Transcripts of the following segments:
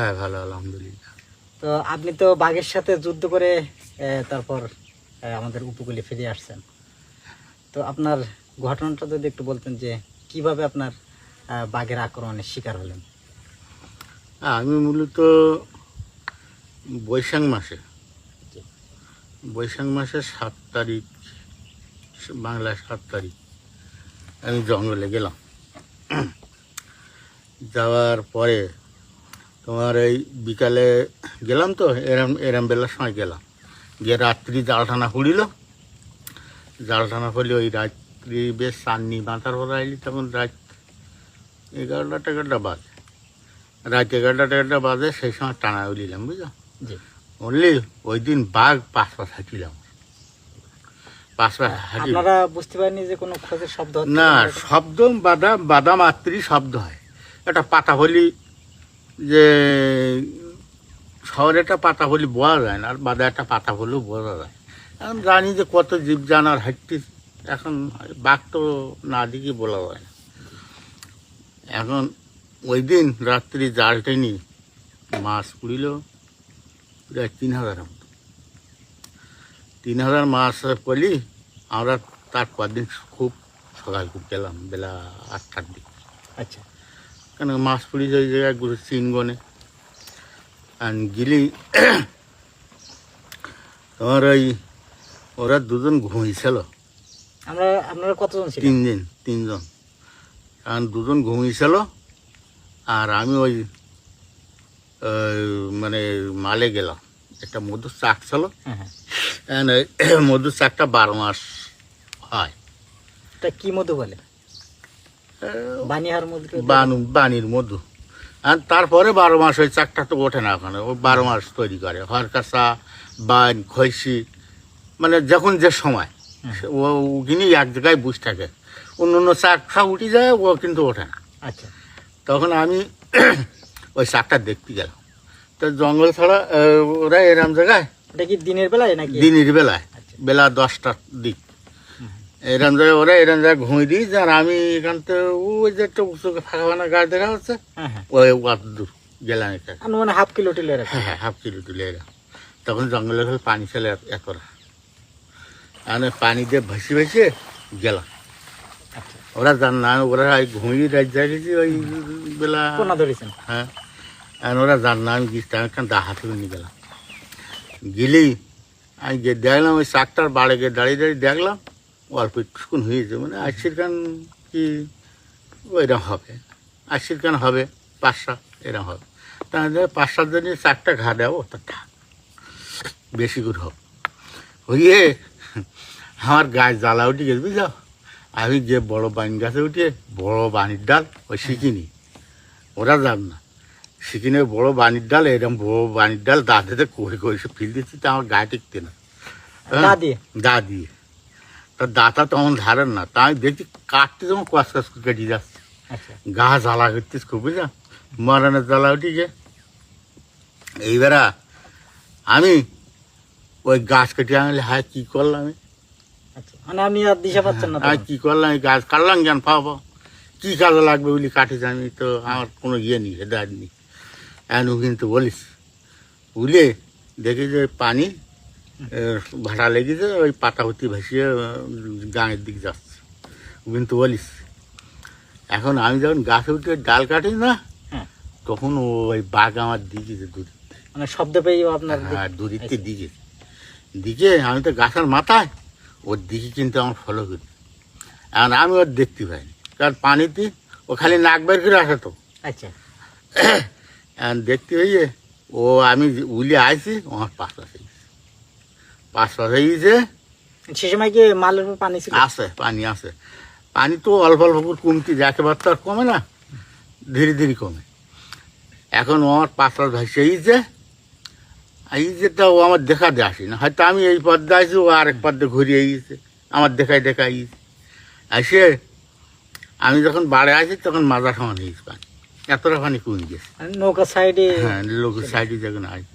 হ্যাঁ ভালো আলহামদুলিল্লাহ। তো আপনি তো বাঘের সাথে যুদ্ধ করে তারপর আমাদের উপকূলে ফিরে আসছেন। তো আপনার ঘটনাটা যদি একটু বলতেন যে কীভাবে আপনার বাঘের আক্রমণের শিকার হলেন? আমি মূলত বৈশাখ মাসে বৈশাখ মাসের সাত তারিখ বাংলায় সাত তারিখ আমি জঙ্গলে গেলাম। যাওয়ার পরে তোমার এই বিকালে গেলাম তো এরম এরম বেলার সময় গেলাম। গিয়ে রাত্রি জাল টানা পড়িল জাল টানা ওই রাত্রি বেশ চাননি বাঁধার পর আইলি তখন রাত এগারোটা টেগারোটা বাজে। রাত এগারোটা টেগারোটা বাজে সেই সময় টানা উলিলাম বুঝলো অনলি ওই দিন বাঘ পাঁচ পা থাকিলাম পাঁচ পা হাঁটি আপনারা বুঝতে পারেননি যে কোনো খোঁজের শব্দ না শব্দ বাদাম বাদাম মাত্রই শব্দ হয়। একটা পাতা বলি যে শহরে একটা পাতা বলি বোঝা যায় না, আর বাদা একটা পাতা বলেও বোঝা যায়। এখন জানি যে কত জীব জানার হাঁটতে এখন বাঘ তো না দিকে বলা যায় না। এখন ওই দিন রাত্রি জাল টেনি মাছ পুড়িল, প্রায় তিন হাজার মতো। তিন হাজার মাছ পড়লি, আমরা তারপর দিন খুব সকাল করে গেলাম, বেলা আটটার দিকে। আচ্ছা। কেন মাছ পুড়ি ওই জায়গায় গুরু চিন গনে। আর গিলি তোমার ওই ওরা দুজন ঘুমিয়েছিল। আমরা আপনারা কতজন ছিলেন? তিনজন কারণ দুজন ঘুমিয়েছিল আর আমি ওই মানে মালে গেলাম। একটা মধুর চাক ছিল। হ্যাঁ হ্যাঁ। মধুর চাকটা বারো মাস হয়। এটা কি মধু বলে? বানির মধু। আর তারপরে বারো মাস ওই চাকটা তো ওঠে না ওখানে। ও বারো মাস তৈরি করে। হরকাসা বান খৈসি মানে যখন যে সময়। ও ওখানে এক জায়গায় বুঝ থাকে। অন্য অন্য চাকটা উঠে যায় ও কিন্তু ওঠে না। আচ্ছা। তখন আমি ওই চাকটা দেখতে গেলাম। তো জঙ্গল ছাড়া ওরা এরম জায়গায় এটা কি দিনের বেলায় নাকি? দিনের বেলায়। আচ্ছা। বেলা দশটার দিক। এরম জায়গায় ওরা এরম জায়গায় ঘুমিয়ে দিই আর আমি এখান থেকে ওই যে একটা উঁচু ফাঁকা ফাঁকা গাছ দেখা হচ্ছে হ্যাঁ হ্যাঁ। ওই অত দূর গেলাম এটা মানে হাফ কিলো টিলো হ্যাঁ হ্যাঁ হাফ কিলো এলাম তখন জঙ্গলে হলে পানি ছেলে এত আমি পানি দিয়ে ভাসি ভাসিয়ে গেলাম। আচ্ছা। ওরা জান না ওরা ওই ঘুমিয়ে রাত যাইছি ওই বেলা ধরেছেন? হ্যাঁ। আর ওরা জান না আমি গিয়েছি আমি কেন দা হাতে নিয়ে গেলাম। গেলি আমি গিয়ে দেখলাম ওই চাকটার বাড়ে গিয়ে দাঁড়িয়ে দাঁড়িয়ে দেখলাম অল্প একটুক্ষণ হয়েছে। মানে আশির কান কি ওইরকম হবে। আশির কান হবে পাঁচশো এরকম হবে। তাহলে পাঁচ সাত জনের চারটা ঘা দেবো তা থাক। বেশি করে হোক হইয়ে আমার গায়ে জ্বালা উঠে গেছে বুঝলো আমি যে বড় বান গাছে উঠে বড় বানির ডাল ওই শিখিনি। ওরা যান না। শিখিনে বড় বানির ডাল এরকম বড় বানির ডাল দাঁতে করে করে ফিল দিচ্ছি তা আমার গায়ে টিকতে না। হ্যাঁ? দা দিয়ে দা দিয়ে। তা দাঁতা তখন ধারেন না তা আমি দেখছি কাটতে যখন কস কস কেটে যাচ্ছে। আচ্ছা। গা জ্বালা করতিস খুব বুঝলা? মরানের জ্বালা উঠে যে এইবারা আমি ওই গাছ কেটে আনলে হায় কী করলাম আমি? আচ্ছা মানে আপনি আর দিশা পাচ্ছেন না তখন? কী করলাম গাছ? কাটলাম জ্ঞান পাবো কী কাজে লাগবে বলি কাটিস আমি তো আমার কোনো ইয়ে নেই হেদায়ত নেই। এখন কিন্তু বলিস। বুঝলে দেখি যে পানি ভাড়া লেগেছে ওই পাতা হতি ভাসিয়ে গাঁয়ের দিকে যাচ্ছে। কিন্তু বলিস। এখন আমি যখন গাছে উঠে ডাল কাটি না হ্যাঁ। তখন ওই বাঘ আমার দিকে দূরে। মানে শব্দ পেয়ে আপনার দিক- হ্যাঁ দূরিতে দিকে। দিকে আমি তো গাছের মাথায় ওর দিকে কিন্তু আমার ফলো করি। এখন আমি ওর দেখতে পাইনি কারণ পানিতে ও খালি নাক বের করে আসে তো। আচ্ছা। এখন দেখতে হইয়ে ও আমি উলি আইছি ও আমার পাশ পাশে গেছে পাশ পাশে গেছে সে সময় কি মালের উপর পানি ছিল। আছে পানি আছে। পানি তো অল্প অল্প করে কমতে একেবারে তো আর কমে না ধীরে ধীরে কমে। এখন ও আমার পাশ পাশ ভাসে এই যেটা ও আমার দেখা দিয়ে আসি না হয়তো আমি এই পথে আসি ও আরেক পথে ঘুরিয়ে গিয়েছে আমার দেখায় দেখাই গেছে আসে আমি যখন বাড়ে আসি তখন মাজা সমান হয়েছে পানি। এতটা পানি কমে গেছে। নৌকা সাইডে হ্যাঁ লোকের সাইডে যখন আসি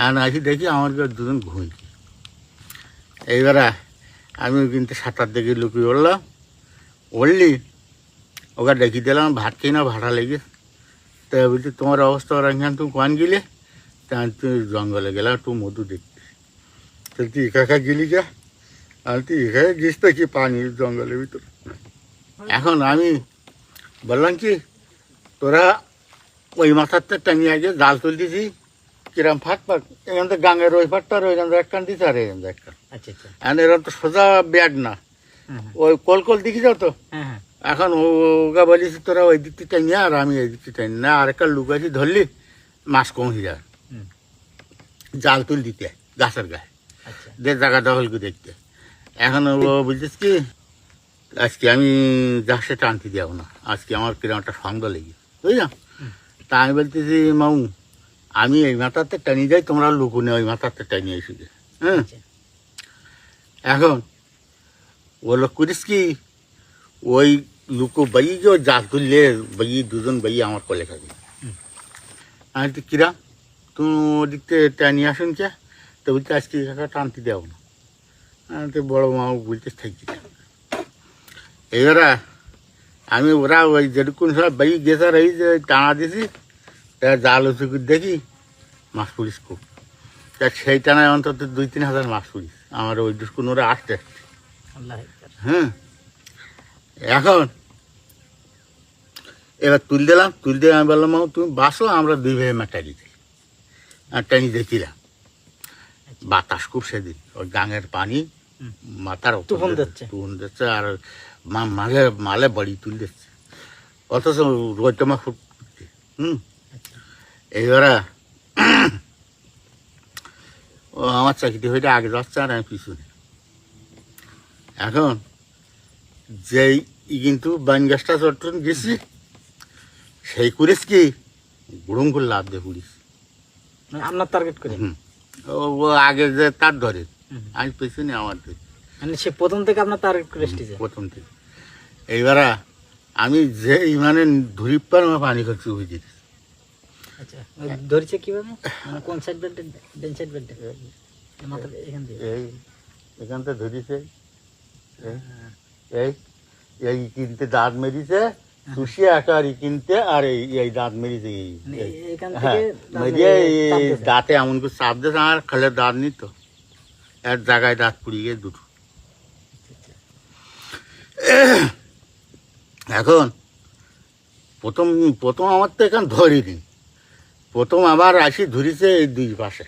এখন আসি দেখি আমার দুজন ঘুমিয়েছে এইবারে আমি কিন্তু সাঁতার দেখে লুকিয়ে উঠলাম উঠলি ওকে ডেকে দিলাম, ভাত খেয়ে না ভাড়া লেগে। তা বলছি, তোমার অবস্থা ওরা এখান তুমি কোয়ান গেলে? তা তুই জঙ্গলে গেলাম একটু মধু দেখতে। তো তুই একা গেলি যা আমি তুই এখানে গিস তো, কি পানি জঙ্গলের ভিতর? এখন আমি বললাম কি, তোরা ওই মাথাতে টাঙিয়ে আগে জাল তুলতেছি কিরম ফাট ফাট এখান থেকে গাঙের ওই ফাটটা আর ওইখান থেকে একখান দিতে আর এখান থেকে একখান। আচ্ছা আচ্ছা। এখন এরকম তো সোজা ব্যাগ না। ওই কল কল দেখি যাও তো। হ্যাঁ হ্যাঁ। এখন ওগা বলিস তোরা ওই দিকটি টাইনি আর আমি এই দিকটি টাইনি না আর একটা লুক আছে ধরলি মাছ কম হয়ে যায় জাল তুল দিতে গাছের গায়ে। আচ্ছা। যে জায়গা দখল করে দেখতে। এখন ও বুঝছিস কি আজকে আমি জাহাজে টানতে যাব না। আজকে আমার কিরম একটা সন্দেহ লেগে। বুঝলাম? তা আমি বলতেছি মাউ আমি এই মাথাতে টানিয়ে যাই তোমরা লুকুনে ওই মাথাতে টানিয়ে এসে হ্যাঁ? আচ্ছা। এখন ও লোক করিস কি ওই লুকো বাই যে ওই জাল তুললে বাই দুজন বাই আমার কলে খাবে। হুম। আমি তো কিরা তুমি ওদিকতে টানিয়ে আসুন কে তো বলতে আজকে কাকা টানতে দেও না। আমি তো বড় মা বলতে থাকি এবারে আমি ওরা ওই যেরকম সব বাই গেছে এই যে টানা দিছি তা জাল উঁচু করে দেখি মাছ পুলিশ খুব। তা সেই টানায় অন্তত দুই তিন হাজার মাছ পুলিশ। আমার ওই দুষ্কুন ওরা আসতে আসতে হ্যাঁ এখন এবার তুল দিলাম তুল দিয়ে আমি বললাম মামা তুমি বাসো আমরা দুই ভাই মাটাই দিতে আর টানি দেখছিলাম বাতাস খুব সেদিন। ওই গাঙের পানি মাথার তুফান দিচ্ছে। তুফান দিচ্ছে আর মা- মালে মালে বড়ি তুল দিচ্ছে। অথচ রোজটা ফুট হুম। আচ্ছা এইবারে ও আমার চাকরি হইতে আগে যাচ্ছে আর আমি পিছনে। এখন যেই কিন্তু বান গাছটা চট্টন গেছি সেই করিস কি গুড়ুম করে লাভ দিয়ে পুলিশ মানে আপনার টার্গেট করে। ও আগে যে তার ধরে। আমি পেছনে আমার ধরে। মানে সে প্রথম থেকে আপনার টার্গেট করে এসেছে? প্রথম থেকে। এইবারে আমি যে মানে ধরিপার আমার পানি খরচ হয়ে যেতে আচ্ছা। ধরেছে কীভাবে? মানে কোন সাইড ডেন সাইড বেল্টে মাথা এখান দিয়ে? এই এখান থেকে ধরিছে। এই এই কিনতে দাঁত মেরিছে কিনতে আর এই দাঁত এই। হ্যাঁ দাঁত মেরিয়ে এই দাঁতে এমন করে চাপ দিয়েছে আমার খালে দাঁত নিত এক জায়গায় দাঁত পুড়িয়ে গিয়ে দুটো। এখন প্রথম প্রথম আমার তো এখান ধরিনি। প্রথম আবার আসি ধরিছে এই দুই পাশে।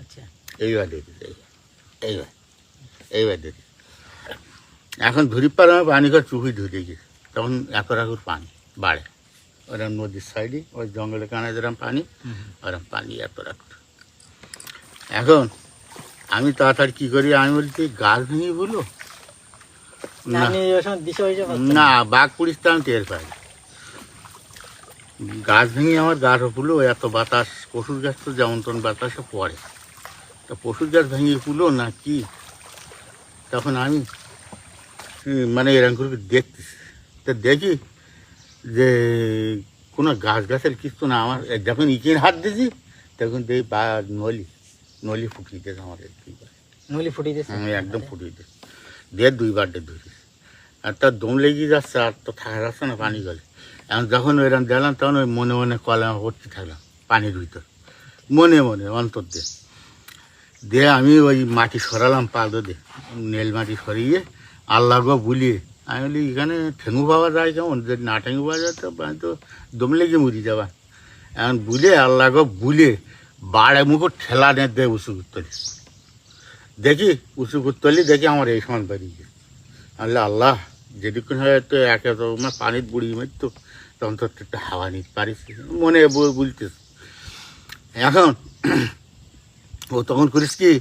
আচ্ছা। এইবার দেখেছি এইবার এইবার দেখি। এখন ধরি পার আমি পানি করে চুপি ধরে গেছে তখন একর একর পানি বাড়ে। ওরকম নদীর সাইডে ওই জঙ্গলের কানে যেরকম পানি ওরম পানি এত একর। এখন আমি তাড়াতাড়ি কী করি আমি বলছি গাছ ভেঙে বলো না, বাঘ পুলিশ তো আমি টের পাই গাছ ভেঙে আমার গাছ ফুলো এত বাতাস পশুর গাছ তো যেমন তেমন বাতাসে পড়ে। তা পশুর গাছ ভেঙে ফুলো না কি? তখন আমি মানে এরকম করে দেখতেছি। তা দেখি যে কোনো গাছ গাছের কিছু না আমার যখন ইকিন হাত দিয়েছি তখন দেখি বা নলি নলি ফুটিয়ে দিয়েছে আমার নলি ফুটিয়ে দিয়েছে? আমি একদম ফুটিয়ে দিই দিয়ে দুইবার ডে ধরি আর তার দম লেগে যাচ্ছে আর তো থাকা যাচ্ছে না পানি গলে। এখন যখন ওইরকম দিলাম তখন ওই মনে মনে কলে ভর্তি থাকলাম, পানির ভিতর। মনে মনে, অন্তর দিয়ে। দিয়ে আমি ওই মাটি সরালাম পাদো দিয়ে। নেল মাটি সরিয়ে আল্লাহ গো বুলিয়ে, আমি বলি, এখানে ঠেঙু পাওয়া যায় কেমন? যদি না ঠেঙু পাওয়া যায় তো তো দম লেগে মরি যাবা। এখন বুলে আল্লাহ গো বুলে বাড়ে মুখো ঠেলা নে দে উঁচু করতে দেখি, উঁচু করতে দেখি আমার এই সমান গেছে আল্লাহ আল্লাহ যেটুকুন হয় তো একে তো আমার পানির বুড়ি মারতো তখন তো একটু হাওয়া নিতে পারিস। মনে ব- বলতেস। এখন ও তখন করিস কি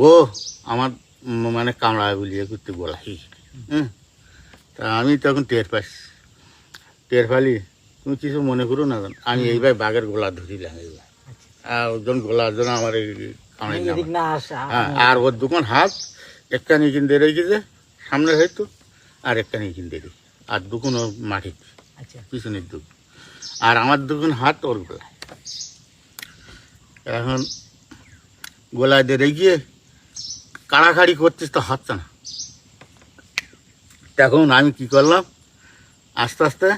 ও আমার মানে কামড়ায় বলিয়ে করতে বলাই হ্যাঁ তা আমি তখন টের পাস টের পালি তুমি কিছু মনে করো না। আমি এইবার বাঘের গোলা ধরিলাম এইবার। আর ওজন গোলার জন্য আমার মানে হ্যাঁ আর ওর দোকান হাত একটা নিয়ে কিনতে রেখেছে সামনে হয়তো। আর একটা নিয়ে কিনতে রেখে আর দোকান ওর মাটি আচ্ছা। পিছনের দোকান আর আমার দোকান হাত ওর গোলায়। এখন গোলায় দিয়ে গিয়ে কাড়াকাড়ি করছিস তো হচ্ছে না তখন আমি কি করলাম? আস্তে আস্তে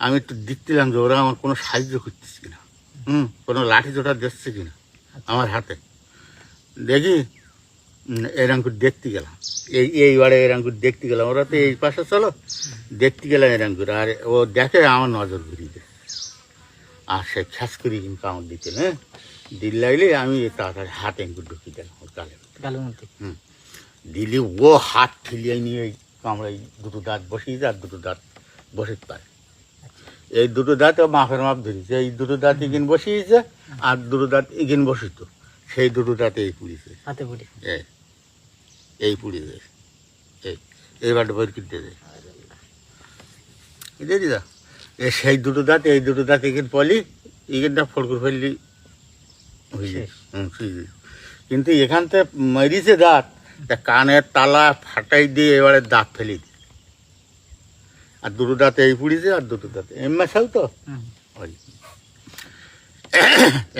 আমি একটু দেখছিলাম যে ওরা আমার কোনো সাহায্য করতেছে কিনা। হুম কোনো লাঠি চোটা দিচ্ছে কিনা আমার হাতে। দেখি এরকম দেখতে গেলাম। এই এইবারে এরকম করে দেখতে গেলাম। ওরা তো এই পাশে চলো দেখতে গেলাম এরকম করে। আর ও দেখে আমার নজর ঘুরিয়ে দেয়। আর সে খ্যাস করি কিন্তু আমার দিতে হ্যাঁ? দিল লাগলে আমি তাড়াতাড়ি হাত এঙ্কুর ঢুকিয়ে দিলাম ওর গালে। গালের মধ্যে? হুম। দিলি ও হাত ঠেলিয়ে নিয়ে ওই কামড়াই দুটো দাঁত বসিয়ে আর দুটো দাঁত বসে পারে এই দুটো দাঁত ও মাপের মাপ ধরেছে। এই দুটো দাঁত এগিন বসিয়েছে আর দুটো দাঁত এগিন বসিত সেই দুটো দাঁতে এই পুড়িছে হাতে বুড়ি এই। এই পুড়ি যায় এই এইবারটা বের করতে যায় দেখি দা এ সেই দুটো দাঁত এই দুটো দাঁত এখানে পলি এখানটা ফড়কুর ফেললি। হয়ে যায়। কিন্তু এখানতে মরিছে দাঁত তা কানের তালা ফাটাই দিয়ে এবারে দাঁত ফেলি দি। আর দুটো দাঁত এই পুড়িছে আর দুটো দাঁত। এম সাল তো? ওই।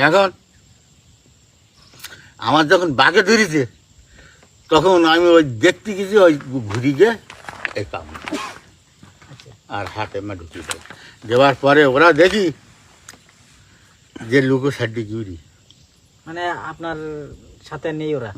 এখন আমার যখন বাঘে ধরেছে তখন আমি ওই দেখতে গেছি ওই ঘুরি গিয়ে এই কাম। আর হাতে মা ঢুকি দেয় দেওয়ার পরে ওরা দেখি যে লুকো সাড্ডি ঘুরি মানে আপনার সাথে নেই ওরা?